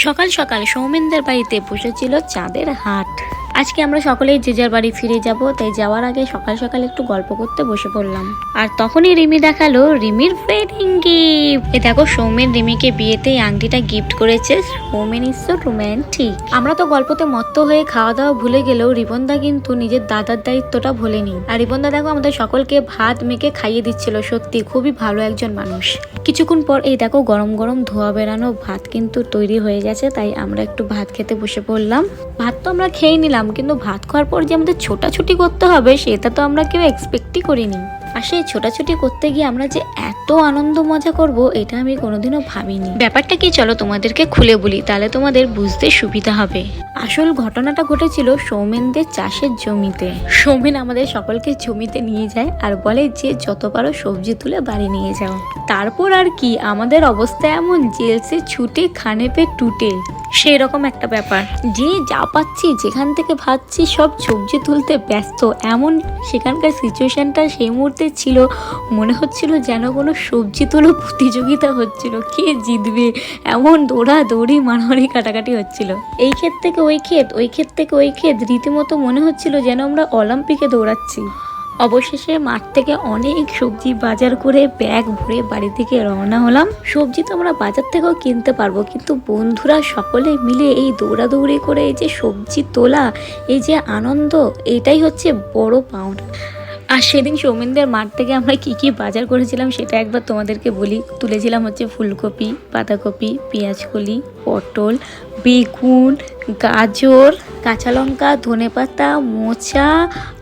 সকাল সকাল সৌমেনদের বাড়িতে বসেছিল চাঁদের হাট। আজকে আমরা সকলেই যে যার বাড়ি ফিরে যাব, তাই যাওয়ার আগে সকাল সকাল একটু গল্প করতে বসে পড়লাম। আর তখনই রিমি দেখাল রিমির ওয়েডিং গিফট এ দেখো, সৌমেন রিমিকে বিয়েতে এই আংটিটা গিফট করেছে। সৌমেন ইজ সো রোম্যান্টিক আমরা তো গল্পতে মত্ত হয়ে খাওয়া দাওয়া ভুলে গেলেও রিবনদা কিন্তু নিজের দাদার দায়িত্বটা ভোলেনি। আর রিবনদা দেখো, আমাদের সকলকে ভাত মেখে খাইয়ে দিচ্ছিল। সত্যি, খুবই ভালো একজন মানুষ। কিছুক্ষণ পর এই দেখো, গরম গরম ধোয়া বেরানো ভাত কিন্তু তৈরি হয়ে গেছে, তাই আমরা একটু ভাত খেতে বসে পড়লাম। ভাত তো আমরা খেয়ে নিলাম কিন্তু ভাত খাওয়ার পর যে আমাদের ছোটাছুটি করতে হবে, সেটা তো আমরা কেউ এক্সপেক্টই করিনি। আর সেই ছোটাছুটি করতে গিয়ে আমরা যে এত আনন্দ মজা করব, এটা আমি কোনোদিনও ভাবিনি। ব্যাপারটা কি চলো তোমাদেরকে খুলে বলি, তাহলে তোমাদের বুঝতে সুবিধা হবে। আসল ঘটনাটা ঘটেছিল সৌমেনদের চাষের জমিতে। সৌমেন আমাদের সকলকে জমিতে নিয়ে যায় আর বলে যে, যত পারো সবজি তুলে বাড়ি নিয়ে যাও। তারপর আর কি, আমাদের অবস্থা এমন, জেলসে ছুটে খানে পে টুটে। সেই রকম একটা ব্যাপার। যে যা পাচ্ছি, যেখান থেকে ভাবছি সব সবজি তুলতে ব্যস্ত। এমন সেখানকার সিচুয়েশনটা সেই মুহূর্তে ছিল। মনে হচ্ছিল যেন কোনো সবজি তোলো প্রতিযোগিতা হচ্ছিল। কে জিতবে? এমন দৌড়া দৌড়ি মারামারি, কাটাকাটি হচ্ছিল। এই ক্ষেত থেকে ওই ক্ষেত ওই ক্ষেত থেকে ওই ক্ষেত। রীতিমতো মনে হচ্ছিল যেন আমরা অলিম্পিকে দৌড়াচ্ছি। অবশেষে মাঠ থেকে অনেক সবজি বাজার করে ব্যাগ ভরে বাড়ি থেকে রওনা হলাম। সবজি তো আমরা বাজার থেকেও কিনতে পারব, কিন্তু বন্ধুরা সকলে মিলে এই দৌড়াদৌড়ি করে এই যে সবজি তোলা, এই যে আনন্দ, এটাই হচ্ছে বড় পাওনা। আর সেদিন সৌমেনদের মাঠ থেকে আমরা কি কি বাজার করেছিলাম সেটা একবার তোমাদেরকে বলি। তুলেছিলাম হচ্ছে ফুলকপি, বাঁধাকপি, পেঁয়াজকলি, পটল, বেগুন, গাজর, কাঁচা লঙ্কা, ধনেপাতা, মোচা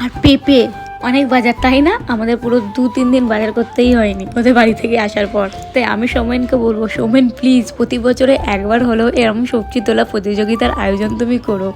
আর পেঁপে। অনেক বাজার, তাই না? আমাদের পুরো দু, তিন দিন বাজার করতেই হয়নি ওদের বাড়ি থেকে আসার পর। তাই আমি সৌমেনকে বলব, সৌমেন প্লিজ প্রতি বছরে একবার হলেও এরকম সবজি তোলা প্রতিযোগিতার আয়োজন তুমি করো।